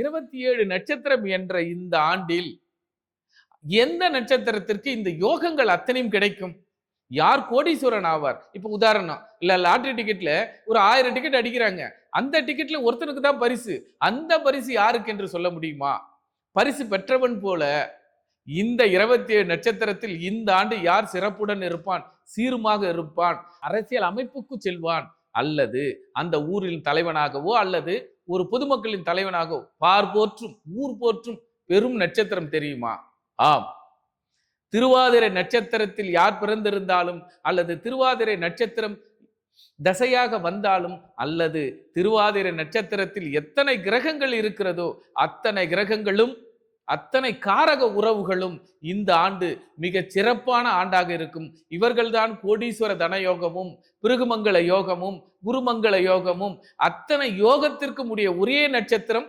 இருபத்தி ஏழு நட்சத்திரம் என்ற இந்த ஆண்டில் எந்த நட்சத்திரத்திற்கு இந்த யோகங்கள் அத்தனையும் கிடைக்கும்? யார் கோடீஸ்வரன் ஆவார்? இப்போ உதாரணம் இல்லை லாட்ரி டிக்கெட்ல ஒரு ஆயிரம் டிக்கெட் அடிக்கிறாங்க. அந்த டிக்கெட்ல ஒருத்தனுக்கு தான் பரிசு. அந்த பரிசு யாருக்கு என்று சொல்ல முடியுமா? பரிசு பெற்றவன் போல இந்த இருபத்தி ஏழு நட்சத்திரத்தில் இந்த ஆண்டு யார் சிறப்புடன் இருப்பான்? சீருமாக இருப்பான்? அரசியல் அமைப்புக்கு செல்வான்? அல்லது அந்த ஊரின் தலைவனாகவோ அல்லது ஒரு பொதுமக்களின் தலைவனாக பார் போற்றும் ஊர் போற்றும் பெரும் நட்சத்திரம் தெரியுமா? ஆம். திருவாதிரை நட்சத்திரத்தில் யார் பிறந்திருந்தாலும் அல்லது திருவாதிரை நட்சத்திரம் தசையாக வந்தாலும் அல்லது திருவாதிரை நட்சத்திரத்தில் எத்தனை கிரகங்கள் இருக்கிறதோ அத்தனை கிரகங்களும் அத்தனை காரக உறவுகளும் இந்த ஆண்டு மிக சிறப்பான ஆண்டாக இருக்கும். இவர்கள்தான் கோடீஸ்வர தனயோகமும் பிருகுமங்கள யோகமும் குருமங்கள யோகமும் அத்தனை யோகத்திற்கும் உடைய ஒரே நட்சத்திரம்